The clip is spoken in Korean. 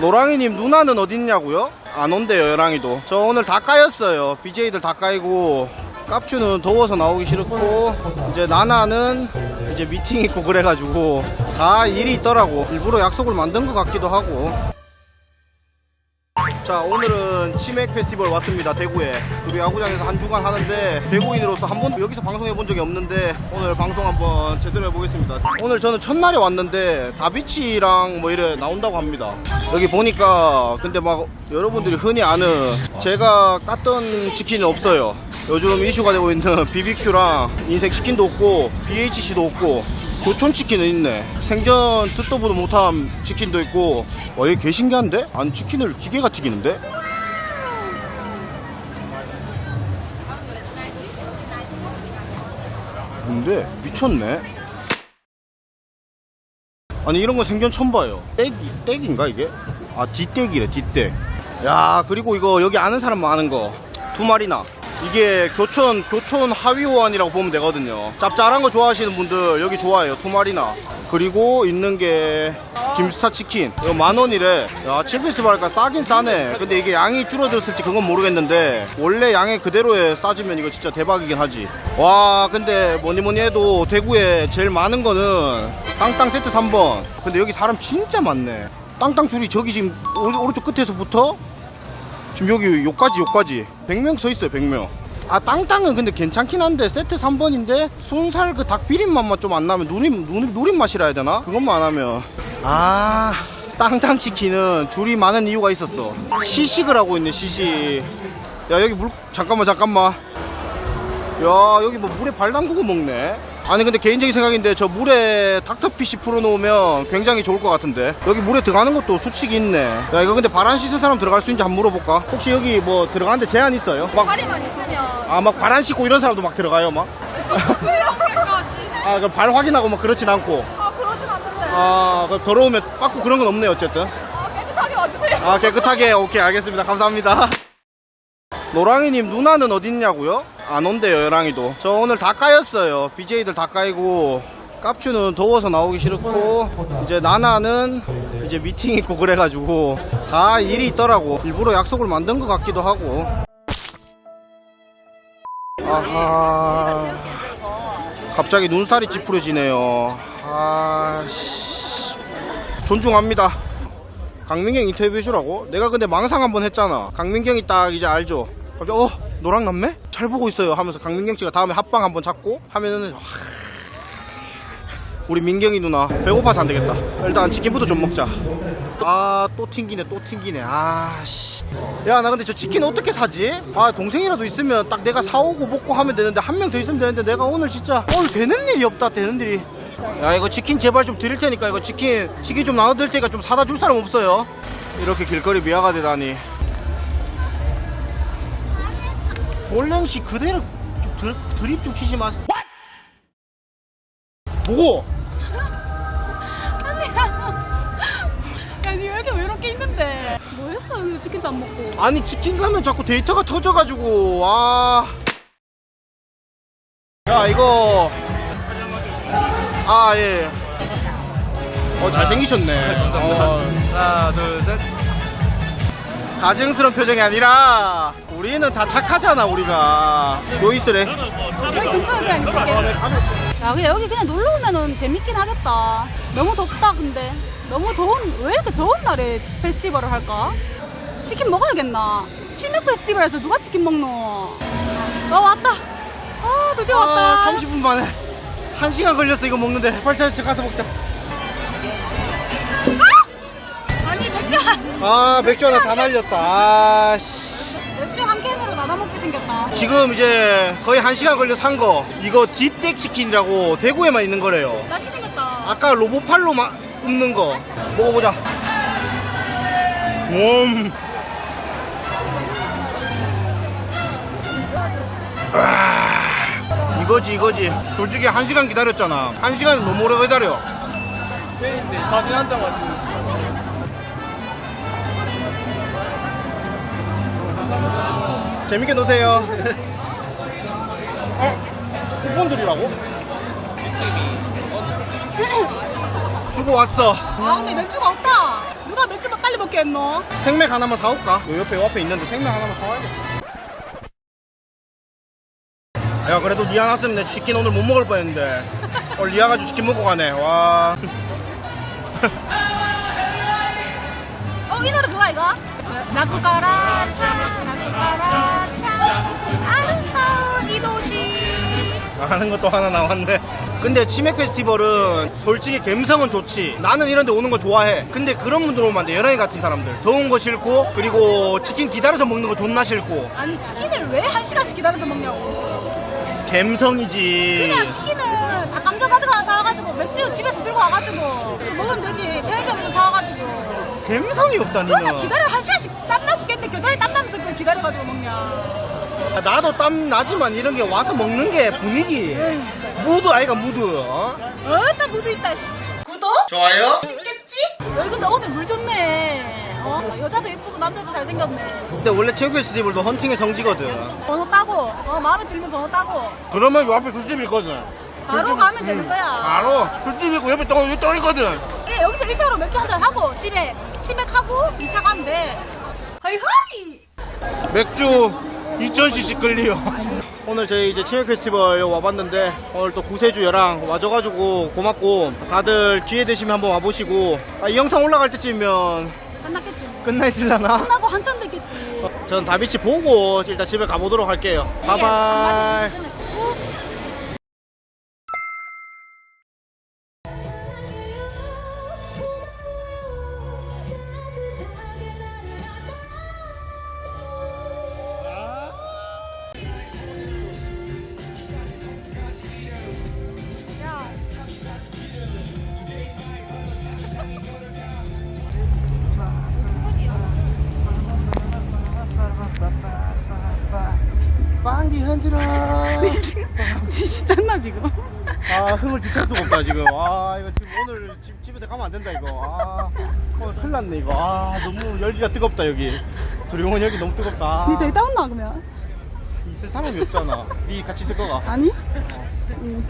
노랑이님 누나는 어딨냐고요? 안 온대요 여랑이도. 저 오늘 다 까였어요. BJ들 다 까이고 깝주는 더워서 나오기 싫고 이제 나나는 이제 미팅 있고 그래가지고 다 일이 있더라고. 일부러 약속을 만든 것 같기도 하고 자 오늘은 치맥 페스티벌 왔습니다 대구에. 우리 야구장에서 한 주간 하는데 대구인으로서 한 번도 여기서 방송해 본 적이 없는데 오늘 방송 한번 제대로 해보겠습니다. 오늘 저는 첫날에 왔는데 다비치랑 뭐 이래 나온다고 합니다. 여기 보니까 근데 막 여러분들이 흔히 아는 제가 깠던 치킨은 없어요. 요즘 이슈가 되고 있는 BBQ랑 인생 치킨도 없고 BHC도 없고 교촌 치킨은 있네. 생전 듣도 보도 못한 치킨도 있고. 와, 얘개 신기한데? 아니, 치킨을 기계가 튀기는데? 뭔데? 미쳤네. 아니, 이런 거 생전 처음 봐요. 떼기, 떼기인가, 이게? 아, 뒷떼기래, 뒷떼. 야, 그리고 이거 여기 아는 사람 많은 거. 두 마리나. 이게 교촌 교촌 하위호환이라고 보면 되거든요. 짭짤한 거 좋아하시는 분들 여기 좋아해요. 두 마리나. 그리고 있는 게 김스타 치킨. 만 원이래. 야, 칠피스바니까 싸긴 싸네. 근데 이게 양이 줄어들었을지 그건 모르겠는데 원래 양의 그대로에 싸지면 이거 진짜 대박이긴 하지. 와, 근데 뭐니 뭐니 해도 대구에 제일 많은 거는 땅땅 세트 3번. 근데 여기 사람 진짜 많네. 땅땅 줄이 저기 지금 오- 오른쪽 끝에서부터 지금 여기 요까지 요까지. 100명 서 있어요 100명. 아 땅땅은 근데 괜찮긴 한데 세트 3번인데 순살 그 닭 비린 맛만 좀 안 나면 누림 누림, 누림 맛이라 해야 되나? 그것만 안 하면. 아 땅땅 치킨은 줄이 많은 이유가 있었어. 시식을 하고 있네 시식. 야 여기 물 잠깐만 잠깐만. 야 여기 뭐 물에 발 담그고 먹네 아니 근데 개인적인 생각인데 저 물에 닥터피쉬 풀어놓으면 굉장히 좋을 것 같은데 여기 물에 들어가는 것도 수칙이 있네 야 이거 근데 발안 씻은 사람 들어갈 수 있는지 한번 물어볼까 혹시 여기 뭐 들어가는데 제한 있어요? 막 다리만 있으면 아막발안 씻고 이런 사람도 막 들어가요 막? 왜 이렇게까지? 아 그럼 발 확인하고 막 그렇진 않고 아 그러진 않는데. 아 그럼 더러우면 빠꾸 그런 건 없네요 어쨌든 아 깨끗하게 와주세요. 아 깨끗하게 오케이 알겠습니다 감사합니다 노랑이님 누나는 어딨냐고요? 안 온대요 여랑이도 저 오늘 다 까였어요 BJ들 다 까이고 깝주는 더워서 나오기 싫고 이제 나나는 이제 미팅 있고 그래가지고 다 일이 있더라고 일부러 약속을 만든 것 같기도 하고 아하 갑자기 눈살이 찌푸려지네요 아씨 존중합니다 강민경 인터뷰 해주라고? 내가 근데 망상 한번 했잖아. 강민경이 딱 이제 알죠? 갑자기 어? 노랑 남매? 잘 보고 있어요 하면서 강민경 씨가 다음에 합방 한번 잡고 하면은 와, 우리 민경이 누나 배고파서 안 되겠다. 일단 치킨부터 좀 먹자. 아 또 튕기네 또 튕기네 아씨 야 나 근데 저 치킨 어떻게 사지? 아 동생이라도 있으면 딱 내가 사오고 먹고 하면 되는데 한 명 더 있으면 되는데 내가 오늘 진짜 오늘 되는 일이 없다 되는 일이 야 이거 치킨 제발 좀 드릴 테니까 이거 치킨 치킨 좀 나눠드릴 테니까 좀 사다 줄 사람 없어요? 이렇게 길거리 미아가 되다니 볼랭씨 그대로 좀 드, 드립 좀 치지 마세요 뭐고? 아니 왜 이렇게 왜 이렇게 있는데? 뭐 했어? 왜 치킨도 안 먹고? 아니 치킨 가면 자꾸 데이터가 터져가지고 와. 야 이거 아 예. 어 잘생기셨네. 어, 하나, 둘, 셋. 가증스러운 표정이 아니라 우리는 다 착하잖아 우리가. 요이스래. 여기 근처에 그냥 있을게. 야 근데 여기 그냥 놀러 오면은 재밌긴 하겠다. 너무 덥다 근데. 너무 더운 왜 이렇게 더운 날에 페스티벌을 할까? 치킨 먹어야겠나? 치맥 페스티벌에서 누가 치킨 먹노? 와 왔다. 아 드디어 아 왔다. 30분 만에 한 시간 걸렸어 이거 먹는데. 자 가서 먹자. 아니 맥주 한- 아 맥주 하나 다 날렸다. 아 씨. 생겼다. 지금 이제 거의 한 시간 걸려 산 거. 이거 딥덱 치킨이라고 대구에만 있는 거래요. 맛있게 생겼다. 아까 로봇팔로 마, 굽는 거 먹어보자. 음. 와, 이거지 이거지. 솔직히 한 시간 기다렸잖아. 한 시간 너무 오래 기다려. 페인데 사진 한장 같은. 재밌게 노세요. 어? 쿠폰 드리라고? 주고 왔어. 아 근데 맥주가 없다. 누가 맥주 빨리 빨리 먹겠노? 생맥 하나만 사올까? 요 옆에 요 앞에 있는데 생맥 하나만 사와야겠다. 야 그래도 니안 왔으면 내 치킨 오늘 못 먹을 뻔했는데 오늘 니 와가지고 치킨 먹고 가네 와 어, 이 노래 그거 이거? 나쿠가라 차, 나쿠가라 차, 아름다운 이 도시. 하는 것도 하나 나왔네 근데 치맥 페스티벌은 솔직히 감성은 좋지 나는 이런 데 오는 거 좋아해 근데 그런 분들 오면 안 돼 연예인 같은 사람들 더운 거 싫고 그리고 치킨 기다려서 먹는 거 존나 싫고 아니, 치킨을 왜 한 시간씩 기다려서 먹냐고. 감성이지 그냥 치킨은 닭감자 가지고 와서 사와가지고, 맥주 집에서 들고 와가지고, 먹으면 되지. 편의점에서 사와가지고. 감성이 없다 니는 기다려 한 시간씩 땀나 죽겠는데, 겨드랑이 땀나면서 그걸 기다려가지고 먹냐. 나도 땀 나지만 이런 게 와서 먹는 게 분위기 무드 아이가 무드 어? 어따 무드 있다, 씨. 구독? 좋아요 있겠지? 여기 근데 오늘 물 좋네. 어? 여자도 예쁘고 남자도 잘생겼네. 근데 원래 체육 페스티벌도 헌팅의 성지거든 번호 따고, 어, 마음에 들면 번호 따고, 그러면 요 앞에 술집 있거든 바로 가면 되는 거야. 바로 술집 있고 옆에 또, 또 있거든 예, 여기서 1차로 맥주 한잔 하고, 집에 치맥하고, 2차 가면 돼. 하이하이! 맥주 2000cc 끌리요 오늘 저희 이제 치맥 페스티벌 와봤는데 오늘 또 구세주여랑 와줘가지고 고맙고 다들 기회 되시면 한번 와보시고 아, 이 영상 올라갈 때쯤이면 끝났겠지. 끝나 있을라나? 끝나고 한참 됐겠지. 전 다비치 보고 일단 집에 가보도록 할게요 바이바이 빵기 흔들어 니 신났나, 지금? 아 흥을 주체할 수가 없다 지금 아 이거 지금 오늘 집, 집에 가면 안 된다 이거 아 오늘 큰일 났네 이거 아 너무 열기가 뜨겁다 여기 조용한 열기 너무 뜨겁다 니 데이트 온나, 그러면? 있을 사람이 없잖아 니 같이 있을 거가 아니? 응.